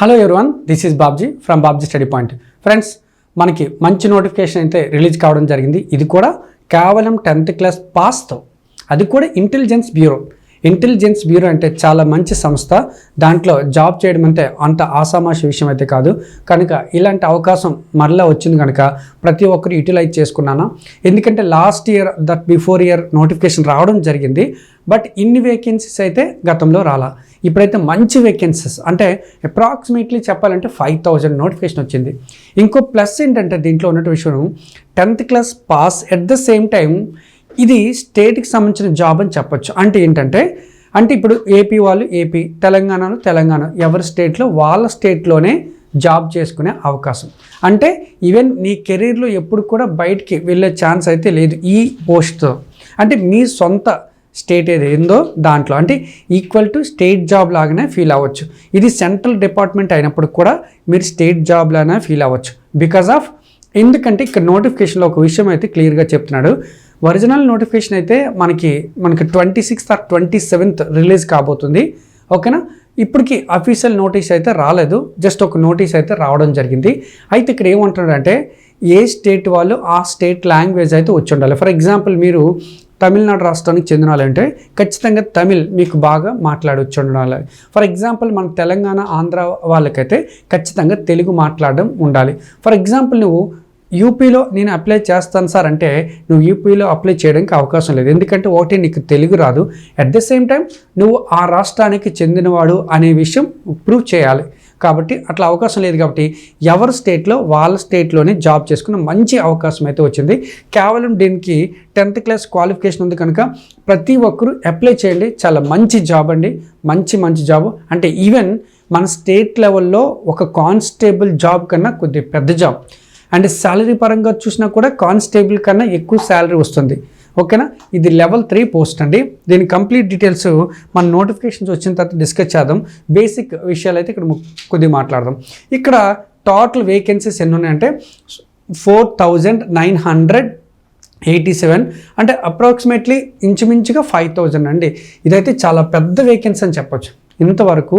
Hello everyone this is Babji from Babji study point friends మనకి మంచి notification అయితే release కావడం జరిగింది. ఇది కూడా కేవలం టెన్త్ క్లాస్ పాస్తో అది కూడా ఇంటెలిజెన్స్ బ్యూరో ఇంటెలిజెన్స్ బ్యూరో అంటే చాలా మంచి సంస్థ. దాంట్లో జాబ్ చేయడం అంటే అంత ఆసామాషి విషయం అయితే కాదు. కనుక ఇలాంటి అవకాశం మరలా వచ్చింది కనుక ప్రతి ఒక్కరు యూటిలైజ్ చేసుకున్నాను. ఎందుకంటే last year that before year notification రావడం జరిగింది. బట్ ఇన్ని వేకెన్సీస్ అయితే గతంలో రాలా. ఇప్పుడైతే మంచి వేకెన్సీస్ అంటే అప్రాక్సిమేట్లీ చెప్పాలంటే ఫైవ్ థౌజండ్ నోటిఫికేషన్ వచ్చింది. ఇంకో ప్లస్ ఏంటంటే దీంట్లో ఉన్నటువంటి విషయం tenth class pass at the same time ఇది స్టేట్కి సంబంధించిన జాబ్ అని చెప్పొచ్చు. అంటే ఏంటంటే అంటే ఇప్పుడు ఏపీ వాళ్ళు ఏపీ తెలంగాణలో తెలంగాణ ఎవరి స్టేట్లో వాళ్ళ స్టేట్లోనే జాబ్ చేసుకునే అవకాశం. అంటే ఈవెన్ నీ కెరీర్లో ఎప్పుడు కూడా బయటికి వెళ్ళే ఛాన్స్ అయితే లేదు ఈ పోస్ట్తో అంటే మీ సొంత స్టేట్ ఏది ఏందో దాంట్లో. అంటే ఈక్వల్ టు స్టేట్ జాబ్ లాగానే ఫీల్ అవ్వచ్చు. ఇది సెంట్రల్ డిపార్ట్మెంట్ అయినప్పుడు కూడా మీరు స్టేట్ జాబ్ లాగానే ఫీల్ అవ్వచ్చు. బికాస్ ఆఫ్ ఎందుకంటే ఇక్కడ నోటిఫికేషన్లో ఒక విషయం అయితే క్లియర్గా చెప్తున్నాడు. ఒరిజినల్ నోటిఫికేషన్ అయితే మనకి మనకి twenty sixth or twenty seventh release కాబోతుంది ఓకేనా ఇప్పటికి అఫీషియల్ నోటీస్ అయితే రాలేదు. జస్ట్ ఒక నోటీస్ అయితే రావడం జరిగింది. అయితే ఇక్కడ ఏమంటున్నాడంటే ఏ స్టేట్ వాళ్ళు ఆ స్టేట్ లాంగ్వేజ్ అయితే వచ్చి ఉండాలి. ఫర్ ఎగ్జాంపుల్ మీరు తమిళనాడు రాష్ట్రానికి చెందిన వాళ్ళంటే ఖచ్చితంగా తమిళ్ మీకు బాగా మాట్లాడవచ్చు ఉండాలి ఫర్ ఎగ్జాంపుల్ మన తెలంగాణ ఆంధ్ర వాళ్ళకైతే ఖచ్చితంగా తెలుగు మాట్లాడడం ఉండాలి. ఫర్ ఎగ్జాంపుల్ నువ్వు యూపీలో నేను అప్లై చేస్తాను సార్ అంటే నువ్వు యూపీలో అప్లై చేయడానికి అవకాశం లేదు. ఎందుకంటే ఒకటి నీకు తెలుగు రాదు. అట్ ద సేమ్ టైం నువ్వు ఆ రాష్ట్రానికి చెందినవాడు అనే విషయం ప్రూవ్ చేయాలి. కాబట్టి అట్లా అవకాశం లేదు కాబట్టి ఎవరి స్టేట్లో వాళ్ళ స్టేట్లోనే జాబ్ చేసుకున్న మంచి అవకాశం అయితే వచ్చింది. కేవలం దీనికి టెన్త్ క్లాస్ క్వాలిఫికేషన్ ఉంది కనుక ప్రతి ఒక్కరూ అప్లై చేయండి. చాలా మంచి జాబ్ అండి. మంచి మంచి జాబ్. అంటే ఈవెన్ మన స్టేట్ లెవెల్లో ఒక కానిస్టేబుల్ జాబ్ కన్నా కొద్ది పెద్ద జాబ్. అండ్ శాలరీ పరంగా చూసినా కూడా కానిస్టేబుల్ కన్నా ఎక్కువ శాలరీ వస్తుంది. ఓకేనా? ఇది లెవెల్ త్రీ పోస్ట్ అండి. దీని కంప్లీట్ డీటెయిల్స్ మన నోటిఫికేషన్స్ వచ్చిన తర్వాత డిస్కస్ చేద్దాం. బేసిక్ విషయాలు అయితే ఇక్కడ కొద్దిగా మాట్లాడదాం. ఇక్కడ టోటల్ వేకెన్సీస్ ఎన్ని ఉన్నాయంటే four thousand nine hundred eighty seven అంటే అప్రాక్సిమేట్లీ ఇంచుమించుగా ఫైవ్ థౌజండ్ అండి. ఇదైతే చాలా పెద్ద వేకెన్సీ అని చెప్పొచ్చు. ఇంతవరకు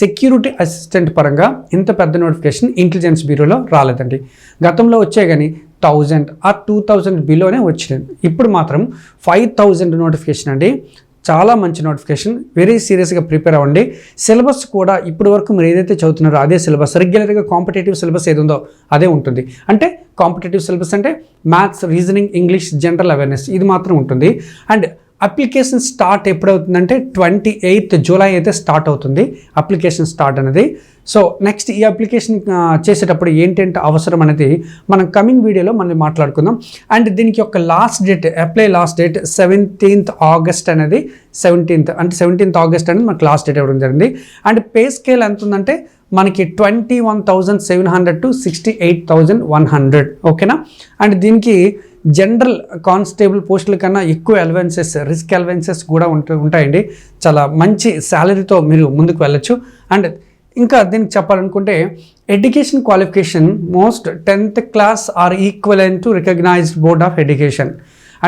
సెక్యూరిటీ అసిస్టెంట్ పరంగా ఇంత పెద్ద నోటిఫికేషన్ ఇంటెలిజెన్స్ బ్యూరోలో రాలేదండి. గతంలో వచ్చే కానీ థౌజండ్ ఆ టూ థౌజండ్ బిలోనే వచ్చింది. ఇప్పుడు మాత్రం ఫైవ్ థౌజండ్ నోటిఫికేషన్ అండి. చాలా మంచి నోటిఫికేషన్. వెరీ సీరియస్గా ప్రిపేర్ అవ్వండి. సిలబస్ కూడా ఇప్పటి వరకు మీరు ఏదైతే చదువుతున్నారో అదే సిలబస్. రెగ్యులర్గా కాంపిటేటివ్ సిలబస్ ఏది ఉందో అదే ఉంటుంది. అంటే కాంపిటేటివ్ సిలబస్ అంటే maths reasoning English general awareness ఇది మాత్రం ఉంటుంది. అండ్ అప్లికేషన్ స్టార్ట్ ఎప్పుడవుతుందంటే ట్వంటీ ఎయిత్ జూలై అయితే స్టార్ట్ అవుతుంది. అప్లికేషన్ స్టార్ట్ అనేది. సో నెక్స్ట్ ఈ అప్లికేషన్ చేసేటప్పుడు ఏంటంటే అవసరం అనేది మనం కమింగ్ వీడియోలో మనం మాట్లాడుకుందాం. అండ్ దీనికి ఒక last date apply last date seventeenth August అనేది సెవెంటీన్త్ అంటే సెవెంటీన్త్ ఆగస్ట్ అనేది మనకు లాస్ట్ డేట్ ఇవ్వడం జరిగింది. అండ్ పే స్కేల్ ఎంత ఉందంటే మనకి twenty one thousand seven hundred to sixty eight thousand one hundred ఓకేనా అండ్ దీనికి జనరల్ కానిస్టేబుల్ పోస్టుల కన్నా ఎక్కువ అలవెన్సెస్ రిస్క్ అలవెన్సెస్ కూడా ఉంట ఉంటాయండి. చాలా మంచి శాలరీతో మీరు ముందుకు వెళ్ళొచ్చు. అండ్ ఇంకా దీనికి చెప్పాలనుకుంటే education qualification most tenth class or equivalent to recognised board of education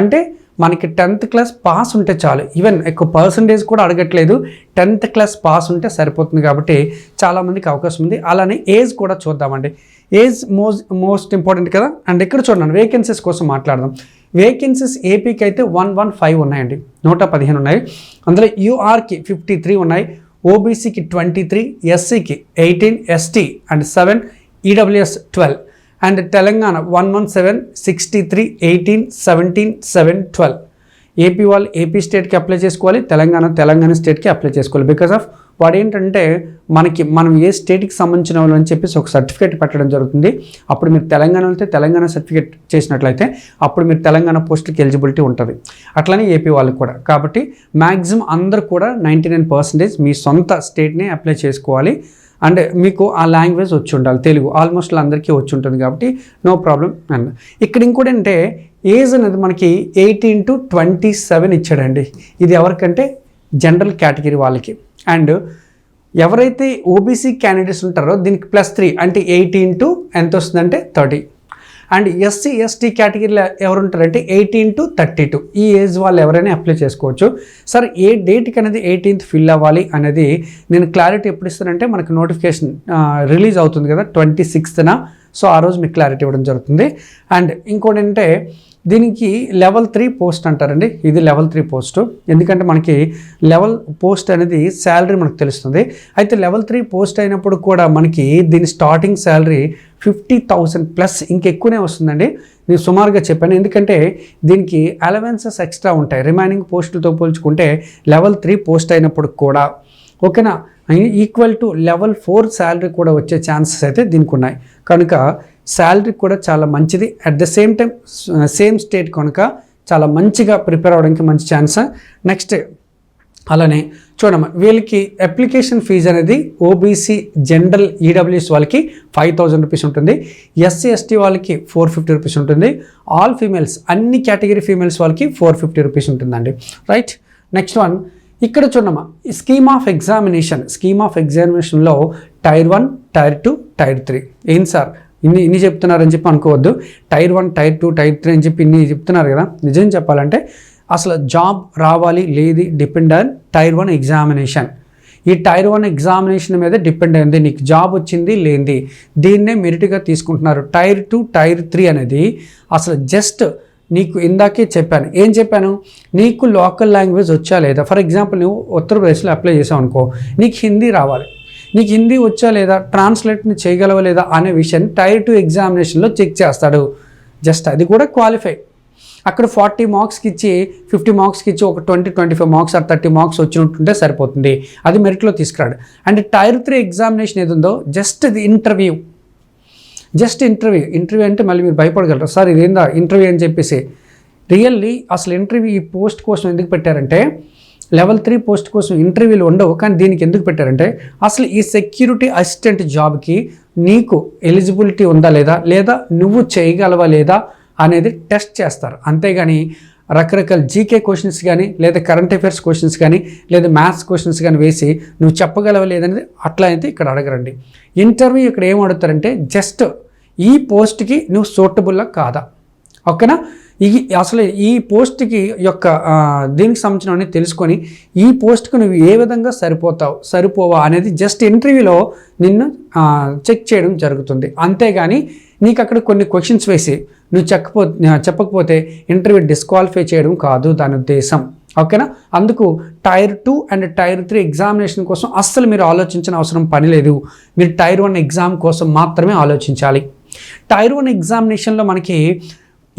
అంటే మనకి టెన్త్ క్లాస్ పాస్ ఉంటే చాలు. ఈవెన్ ఎక్కువ పర్సంటేజ్ కూడా అడగట్లేదు. టెన్త్ క్లాస్ పాస్ ఉంటే సరిపోతుంది కాబట్టి చాలామందికి అవకాశం ఉంది. అలానే ఏజ్ కూడా చూద్దామండి. ఏజ్ మోస్ట్ మోస్ట్ ఇంపార్టెంట్ కదా? అండ్ ఇక్కడ చూడండి వేకెన్సీస్ కోసం మాట్లాడదాం. వేకెన్సీస్ ఏపీకి అయితే వన్ వన్ ఫైవ్ ఉన్నాయండి. నూట పదిహేను ఉన్నాయి. అందులో యూఆర్కి ఫిఫ్టీ త్రీ ఉన్నాయి. ఓబీసీకి twenty three ఎస్సీకి eighteen ST and seven EWS twelve and Telangana one one seven sixty three eighteen seventeen seven twelve AP వాళ్ళు ఏపీ స్టేట్కి అప్లై చేసుకోవాలి తెలంగాణ తెలంగాణ స్టేట్కి అప్లై చేసుకోవాలి. బికాస్ ఆఫ్ వాడు ఏంటంటే మనకి మనం ఏ స్టేట్కి సంబంధించిన వాళ్ళు అని చెప్పేసి ఒక సర్టిఫికేట్ పెట్టడం జరుగుతుంది. అప్పుడు మీరు తెలంగాణ వెళ్తే తెలంగాణ సర్టిఫికేట్ చేసినట్లయితే అప్పుడు మీరు తెలంగాణ పోస్ట్కి ఎలిజిబిలిటీ ఉంటుంది. అట్లనే ఏపీ వాళ్ళకి కూడా. కాబట్టి మ్యాక్సిమం అందరూ కూడా నైంటీ నైన్ పర్సెంటేజ్ మీ సొంత స్టేట్ని అప్లై చేసుకోవాలి. అండ్ మీకు ఆ లాంగ్వేజ్ వచ్చి ఉండాలి. తెలుగు. ఆల్మోస్ట్ అందరికీ వచ్చి ఉంటుంది కాబట్టి నో ప్రాబ్లం అండ్ ఇక్కడ ఇంకోటి అంటే ఏజ్ అనేది మనకి ఎయిటీన్ టు ట్వంటీ సెవెన్ ఇచ్చాడండి. ఇది ఎవరికంటే జనరల్ కేటగిరీ వాళ్ళకి. అండ్ ఎవరైతే ఓబీసీ క్యాండిడేట్స్ ఉంటారో దీనికి ప్లస్ త్రీ అంటే ఎయిటీన్ టు ఎంత వస్తుందంటే థర్టీ అండ్ ఎస్సీ ఎస్టీ కేటగిరీలో ఎవరు ఉంటారంటే ఎయిటీన్ టు థర్టీ టూ ఈ ఏజ్ వాళ్ళు ఎవరైనా అప్లై చేసుకోవచ్చు. సార్ ఏ డేట్కి అనేది ఎయిటీన్త్ ఫిల్ అవ్వాలి అనేది నేను క్లారిటీ ఎప్పుడు ఇస్తానంటే మనకు నోటిఫికేషన్ రిలీజ్ అవుతుంది కదా ట్వంటీ సిక్స్త్న సో ఆ రోజు మీకు క్లారిటీ ఇవ్వడం జరుగుతుంది. అండ్ ఇంకోటి ఏంటంటే దీనికి లెవెల్ త్రీ పోస్ట్ అంటారండి. ఇది లెవెల్ త్రీ పోస్ట్ ఎందుకంటే మనకి లెవెల్ పోస్ట్ అనేది శాలరీ మనకు తెలుస్తుంది. అయితే లెవెల్ త్రీ పోస్ట్ అయినప్పుడు కూడా మనకి దీని starting salary fifty thousand plus ఇంకెక్కువనే వస్తుందండి. నేను సుమారుగా చెప్పాను. ఎందుకంటే దీనికి అలవెన్సెస్ ఎక్స్ట్రా ఉంటాయి. రిమైనింగ్ పోస్టులతో పోల్చుకుంటే లెవెల్ త్రీ పోస్ట్ అయినప్పుడు కూడా ఓకేనా? Equal to level four salary కూడా వచ్చే ఛాన్సెస్ అయితే దీనికి ఉన్నాయి కనుక శాలరీ కూడా చాలా మంచిది. At the same time same state కనుక చాలా మంచిగా ప్రిపేర్ అవ్వడానికి మంచి ఛాన్స్ నెక్స్ట్ అలానే చూడమ్మా వీళ్ళకి అప్లికేషన్ ఫీజు అనేది ఓబీసీ జనరల్ ఈడబ్ల్యూఎస్ వాళ్ళకి ఫైవ్ థౌజండ్ రూపీస్ ఉంటుంది. ఎస్సీ ఎస్టీ వాళ్ళకి ఫోర్ ఫిఫ్టీ రూపీస్ ఉంటుంది. ఆల్ ఫీమేల్స్ అన్ని కేటగిరీ ఫీమేల్స్ వాళ్ళకి ఫోర్ ఫిఫ్టీ రూపీస్ ఉంటుందండి. రైట్ నెక్స్ట్ వన్ ఇక్కడ చూడమ్మా scheme of examination scheme of ఎగ్జామినేషన్లో tier one tier two tier three ఏం సార్? ఇన్ని ఇన్ని చెప్తున్నారని చెప్పి అనుకోవద్దు. Tier one tier two tier three అని చెప్పి ఇన్ని చెప్తున్నారు కదా. నిజం చెప్పాలంటే అసలు జాబ్ రావాలి లేది depend on tier one examination ఈ టైర్ వన్ ఎగ్జామినేషన్ మీద డిపెండ్ అయింది. నీకు జాబ్ వచ్చింది లేనిది. దీన్నే మెరిట్గా తీసుకుంటున్నారు. టైర్ టూ టైర్ త్రీ అనేది అసలు జస్ట్ నీకు ఇందాకే చెప్పాను. ఏం చెప్పాను? నీకు లోకల్ లాంగ్వేజ్ వచ్చా లేదా? ఫర్ ఎగ్జాంపుల్ నువ్వు ఉత్తరప్రదేశ్లో అప్లై చేసావు అనుకో నీకు హిందీ రావాలి. నీకు హిందీ వచ్చా లేదా ట్రాన్స్లేట్ని చేయగలవా లేదా అనే విషయాన్ని టైర్ టూ ఎగ్జామినేషన్లో చెక్ చేస్తాడు. జస్ట్ అది కూడా క్వాలిఫై అక్కడ ఫార్టీ మార్క్స్కి ఇచ్చి ఫిఫ్టీ మార్క్స్కి ఇచ్చి ఒక twenty twenty five marks or thirty marks వచ్చినట్టుంటే సరిపోతుంది. అది మెరిట్లో తీసుకురాడు. అండ్ టైర్ త్రీ ఎగ్జామినేషన్ ఏది ఉందో జస్ట్ ఇది ఇంటర్వ్యూ జస్ట్ ఇంటర్వ్యూ ఇంటర్వ్యూ అంటే మళ్ళీ మీరు భయపడగలరు. సార్ ఇదేందా? ఇంటర్వ్యూ అని చెప్పేసి. రియల్లీ అసలు ఇంటర్వ్యూ ఈ పోస్ట్ కోసం ఎందుకు పెట్టారంటే లెవెల్ త్రీ పోస్ట్ కోసం ఇంటర్వ్యూలు ఉండవు. కానీ దీనికి ఎందుకు పెట్టారంటే అసలు ఈ సెక్యూరిటీ అసిస్టెంట్ జాబ్కి నీకు ఎలిజిబిలిటీ ఉందా లేదా లేదా నువ్వు చేయగలవా లేదా అనేది టెస్ట్ చేస్తారు. అంతేగాని రకరకాల జీకే క్వశ్చన్స్ కానీ లేదా కరెంట్ అఫైర్స్ క్వశ్చన్స్ కానీ లేదా మ్యాథ్స్ క్వశ్చన్స్ కానీ వేసి నువ్వు చెప్పగలవా లేదనేది అట్లా అయితే ఇక్కడ అడగరండి. ఇంటర్వ్యూ ఇక్కడ ఏం అడుగుతారంటే జస్ట్ ఈ పోస్ట్కి నువ్వు సూటబుల్లా కాదా. ఓకేనా? ఈ అసలు ఈ పోస్ట్కి యొక్క దీనికి సంబంధించిన తెలుసుకొని ఈ పోస్ట్కి నువ్వు ఏ విధంగా సరిపోతావు సరిపోవా అనేది జస్ట్ ఇంటర్వ్యూలో నిన్ను చెక్ చేయడం జరుగుతుంది. అంతేగాని నీకు అక్కడ కొన్ని క్వశ్చన్స్ వేసి నువ్వు చెప్పకపో చెప్పకపోతే ఇంటర్వ్యూ డిస్క్వాలిఫై చేయడం కాదు దాని ఉద్దేశం. ఓకేనా? అందుకు tier two and tier three examination కోసం అస్సలు మీరు ఆలోచించిన అవసరం పని లేదు. మీరు టైర్ వన్ ఎగ్జామ్ కోసం మాత్రమే ఆలోచించాలి. టైర్ వన్ ఎగ్జామినేషన్లో మనకి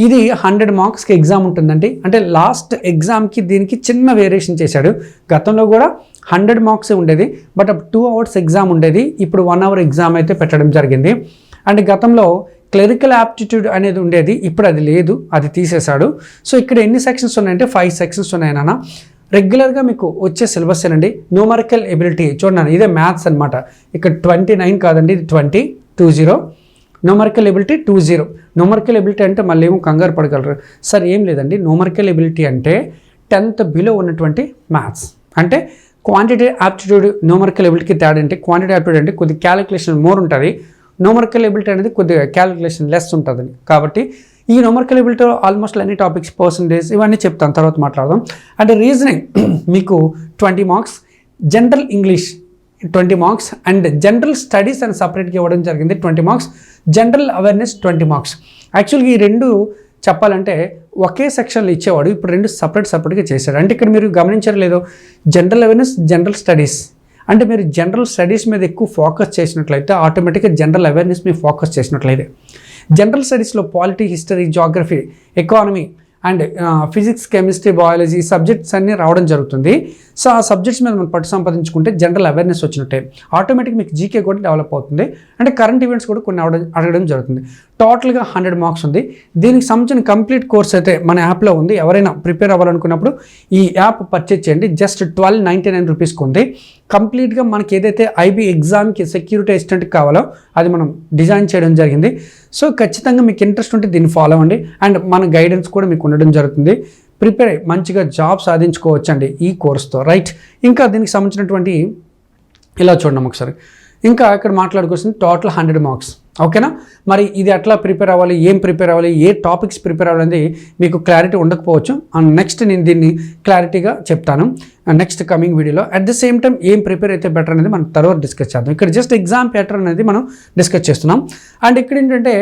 ఇది హండ్రెడ్ మార్క్స్కి ఎగ్జామ్ ఉంటుందండి. అంటే లాస్ట్ ఎగ్జామ్కి దీనికి చిన్న వేరియేషన్ చేశాడు. గతంలో కూడా హండ్రెడ్ మార్క్సే ఉండేది. బట్ టూ అవర్స్ ఎగ్జామ్ ఉండేది. ఇప్పుడు వన్ అవర్ ఎగ్జామ్ అయితే పెట్టడం జరిగింది. అండ్ గతంలో క్లరికల్ యాప్టిట్యూడ్ అనేది ఉండేది. ఇప్పుడు అది లేదు. అది తీసేశాడు. సో ఇక్కడ ఎన్ని సెక్షన్స్ ఉన్నాయంటే ఫైవ్ సెక్షన్స్ ఉన్నాయి నాన్న. రెగ్యులర్గా మీకు వచ్చే సిలబస్ ఏనండి? Numerical ability. చూడండి ఇదే మ్యాథ్స్ అనమాట ఇక్కడ ట్వంటీ నైన్ కాదండి. ఇది twenty two zero. Numerical ability two zero numerical ability అంటే మళ్ళీ ఏమో కంగారు పడగలరు. సార్ ఏం లేదండి. నోమరికల్ ఎబిలిటీ అంటే టెన్త్ బిలో ఉన్నటువంటి మ్యాథ్స్ అంటే క్వాంటిటీ యాప్టిట్యూడ్ న్యూమరికల్ ఎబిలిటీకి తేడా అంటే క్వాంటిటీ యాప్టిట్యూడ్ అంటే కొద్ది క్యాలిక్యులేషన్ మోర్ ఉంటుంది. నోమరికల్ ఎబిలిటీ అనేది కొద్దిగా క్యాలిక్యులేషన్ లెస్ ఉంటుంది. కాబట్టి ఈ న్యూమరికల్ ఎబిలిటీలో ఆల్మోస్ట్ అన్ని టాపిక్స్ పర్సంటేజ్ ఇవన్నీ చెప్తాను. తర్వాత మాట్లాడదాం. అంటే రీజనింగ్ మీకు twenty marks general English twenty marks and general studies అని సపరేట్గా ఇవ్వడం జరిగింది twenty marks general awareness twenty marks. యాక్చువల్గా ఈ రెండు చెప్పాలంటే ఒకే సెక్షన్లో ఇచ్చేవాడు ఇప్పుడు రెండు సపరేట్ సపరేట్గా చేశాడు. అంటే ఇక్కడ మీరు గమనించారు లేదో జనరల్ అవేర్నెస్ జనరల్ స్టడీస్. అంటే మీరు జనరల్ స్టడీస్ మీద ఎక్కువ ఫోకస్ చేసినట్లయితే ఆటోమేటిక్గా జనరల్ అవేర్నెస్ మీద ఫోకస్ చేసినట్లయితే జనరల్ స్టడీస్లో polity history geography economy and physics chemistry biology subjects అన్నీ రావడం జరుగుతుంది. సో ఆ సబ్జెక్ట్స్ మీద మనం పట్టు సంపాదించుకుంటే జనరల్ అవేర్నెస్ వచ్చినట్టే. ఆటోమేటిక్ మీకు జీకే కూడా డెవలప్ అవుతుంది. అంటే కరెంట్ ఈవెంట్స్ కూడా కొన్ని అవడం అడగడం జరుగుతుంది. టోటల్గా హండ్రెడ్ మార్క్స్ ఉంది. దీనికి సంబంధించిన కంప్లీట్ కోర్స్ అయితే మన యాప్లో ఉంది. ఎవరైనా ప్రిపేర్ అవ్వాలనుకున్నప్పుడు ఈ యాప్ పర్చేజ్ చేయండి. జస్ట్ ట్వెల్వ్ నైంటీ నైన్ రూపీస్కి ఉంది. కంప్లీట్గా మనకి ఏదైతే ఐబీ ఎగ్జామ్కి సెక్యూరిటీ అసిస్టెంట్ కావాలో అది మనం డిజైన్ చేయడం జరిగింది. సో ఖచ్చితంగా మీకు ఇంట్రెస్ట్ ఉంటే దీన్ని ఫాలో అవ్వండి. అండ్ మన గైడెన్స్ కూడా మీకు ఉండడం జరుగుతుంది. ప్రిపేర్ అయ్యి మంచిగా జాబ్ సాధించుకోవచ్చండి ఈ కోర్స్తో. రైట్. ఇంకా దీనికి సంబంధించినటువంటి ఇలా చూడండి ఒకసారి. ఇంకా ఇక్కడ మాట్లాడుకోవాల్సింది టోటల్ హండ్రెడ్ మార్క్స్ ఓకేనా మరి ఇది ఎట్లా ప్రిపేర్ అవ్వాలి? ఏం ప్రిపేర్ అవ్వాలి? ఏ టాపిక్స్ ప్రిపేర్ అవ్వాలనేది మీకు క్లారిటీ ఉండకపోవచ్చు. అండ్ నెక్స్ట్ నేను దీన్ని క్లారిటీగా చెప్తాను. నెక్స్ట్ కమింగ్ వీడియోలో అట్ ద సేమ్ టైం ఏం ప్రిపేర్ అయితే బెటర్ అనేది మనం తర్వాత డిస్కస్ చేద్దాం. ఇక్కడ జస్ట్ ఎగ్జామ్ ప్యాటర్న్ అనేది మనం డిస్కస్ చేస్తున్నాం. అండ్ ఇక్కడ ఏంటంటే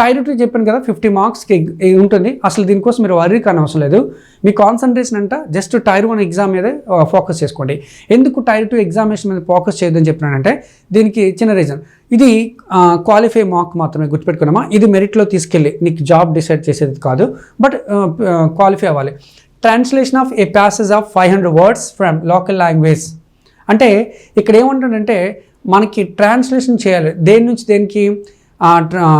టైర్ టూ చెప్పాను కదా ఫిఫ్టీ మార్క్స్కి ఉంటుంది. అసలు దీనికోసం మీరు వరీ కానీ అవసరం లేదు. మీ కాన్సన్ట్రేషన్ అంట జస్ట్ టైర్ వన్ ఎగ్జామ్ మీద ఫోకస్ చేసుకోండి. ఎందుకు టైర్ టూ ఎగ్జామినేషన్ మీద ఫోకస్ చేయొద్దని చెప్పినానంటే దీనికి చిన్న రీజన్ ఇది క్వాలిఫై మార్క్ మాత్రమే గుర్తుపెట్టుకున్నామా? ఇది మెరిట్లో తీసుకెళ్ళి నీకు జాబ్ డిసైడ్ చేసేది కాదు బట్ క్వాలిఫై అవ్వాలి. Translation of a passage of five hundred words from local language అంటే ఇక్కడ ఏమంటాడంటే మనకి ట్రాన్స్లేషన్ చేయాలి. దేని నుంచి దేనికి?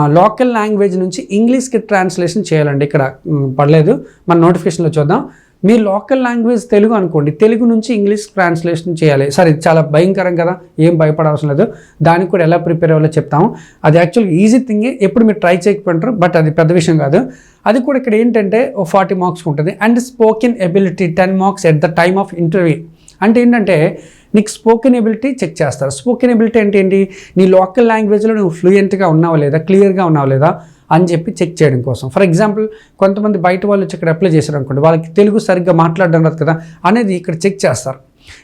లోకల్ లాంగ్వేజ్ నుంచి ఇంగ్లీష్కి ట్రాన్స్లేషన్ చేయాలండి ఇక్కడ. పడలేదు మన నోటిఫికేషన్లో చూద్దాం. మీ లోకల్ లాంగ్వేజ్ తెలుగు అనుకోండి. తెలుగు నుంచి ఇంగ్లీష్ ట్రాన్స్లేషన్ చేయాలి. సరే చాలా భయంకరం కదా. ఏం భయపడవసరం లేదు. దానికి కూడా ఎలా ప్రిపేర్ అవ్వాలో చెప్తాము. అది యాక్చువల్గా ఈజీ థింగే. ఎప్పుడు మీరు ట్రై చేయకపోయింటారు బట్ అది పెద్ద విషయం కాదు. అది కూడా ఇక్కడ ఏంటంటే ఓ ఫార్టీ మార్క్స్ ఉంటుంది. And spoken ability ten marks at the time of interview. అంటే ఏంటంటే నీకు స్పోకెన్ ఎబిలిటీ చెక్ చేస్తారు. స్పోకెన్ ఎబిలిటీ అంటే ఏంటి? నీ లోకల్ లాంగ్వేజ్లో నువ్వు ఫ్లూయెంట్గా ఉన్నావా లేదా? క్లియర్గా ఉన్నావా లేదా? అని చెప్పి చెక్ చేయడం కోసం. ఫర్ ఎగ్జాంపుల్ కొంతమంది బయట వాళ్ళు వచ్చి ఇక్కడ అప్లై చేశారు అనుకోండి వాళ్ళకి తెలుగు సరిగ్గా మాట్లాడడం రాదు కదా? అనేది ఇక్కడ చెక్ చేస్తారు.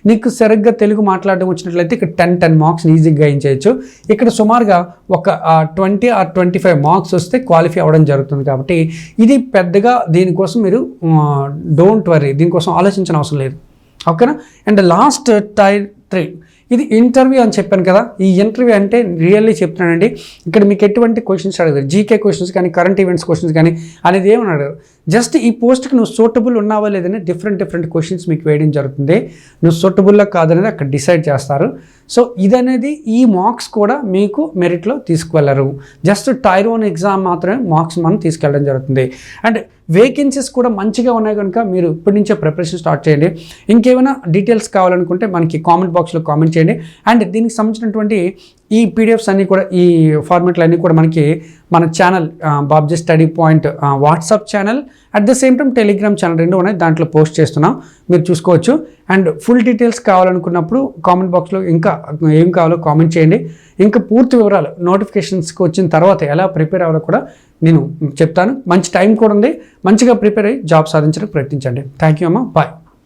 నీకు సరిగ్గా తెలుగు మాట్లాడడం వచ్చినట్లయితే ఇక్కడ టెన్ టెన్ మార్క్స్ ఈజీగా చేయొచ్చు. ఇక్కడ సుమారుగా ఒక twenty or twenty five marks వస్తే క్వాలిఫై అవ్వడం జరుగుతుంది కాబట్టి ఇది పెద్దగా దీనికోసం మీరు డోంట్ వరీ దీనికోసం ఆలోచించిన అవసరం లేదు. ఓకేనా? అండ్ లాస్ట్ టైర్ త్రీ ఇది ఇంటర్వ్యూ అని చెప్పాను కదా. ఈ ఇంటర్వ్యూ అంటే రియల్లీ చెప్తున్నానండి. ఇక్కడ మీకు ఎటువంటి క్వశ్చన్స్ అడగదు జీకే క్వశ్చన్స్ కానీ కరెంట్ ఈవెంట్స్ క్వశ్చన్స్ కానీ అనేది ఏమని అడగదు జస్ట్ ఈ పోస్ట్కి నువ్వు సూటబుల్ ఉన్నావా లేదని డిఫరెంట్ డిఫరెంట్ క్వశ్చన్స్ మీకు వేయడం జరుగుతుంది. నువ్వు సూటబుల్లా కాదనేది అక్కడ డిసైడ్ చేస్తారు. సో ఇదనేది ఈ మార్క్స్ కూడా మీకు మెరిట్లో తీసుకువెళ్ళరు. జస్ట్ టైరోన్ ఎగ్జామ్ మాత్రమే మార్క్స్ మనం తీసుకెళ్ళడం జరుగుతుంది. అండ్ వేకెన్సీస్ కూడా మంచిగా ఉన్నాయి కనుక మీరు ఇప్పటి నుంచే ప్రిపరేషన్ స్టార్ట్ చేయండి. ఇంకేమైనా డీటెయిల్స్ కావాలనుకుంటే మనకి కామెంట్ బాక్స్లో కామెంట్ చేయండి. అండ్ దీనికి సంబంధించినటువంటి ఈ పీడిఎఫ్స్ అన్నీ కూడా ఈ ఫార్మాట్లు అన్నీ కూడా మనకి మన channel Babji study point WhatsApp channel at the same time Telegram channel రెండు ఉన్నాయి దాంట్లో పోస్ట్ చేస్తున్నాం మీరు చూసుకోవచ్చు. అండ్ ఫుల్ డీటెయిల్స్ కావాలనుకున్నప్పుడు కామెంట్ బాక్స్లో ఇంకా ఏం కావాలో కామెంట్ చేయండి. ఇంకా పూర్తి వివరాలు నోటిఫికేషన్స్కి వచ్చిన తర్వాత ఎలా ప్రిపేర్ అవ్వాలో కూడా నేను చెప్తాను. మంచి టైం కూడా ఉంది మంచిగా ప్రిపేర్ అయ్యి జాబ్ సాధించడానికి ప్రయత్నించండి. థ్యాంక్ యూ అమ్మ బాయ్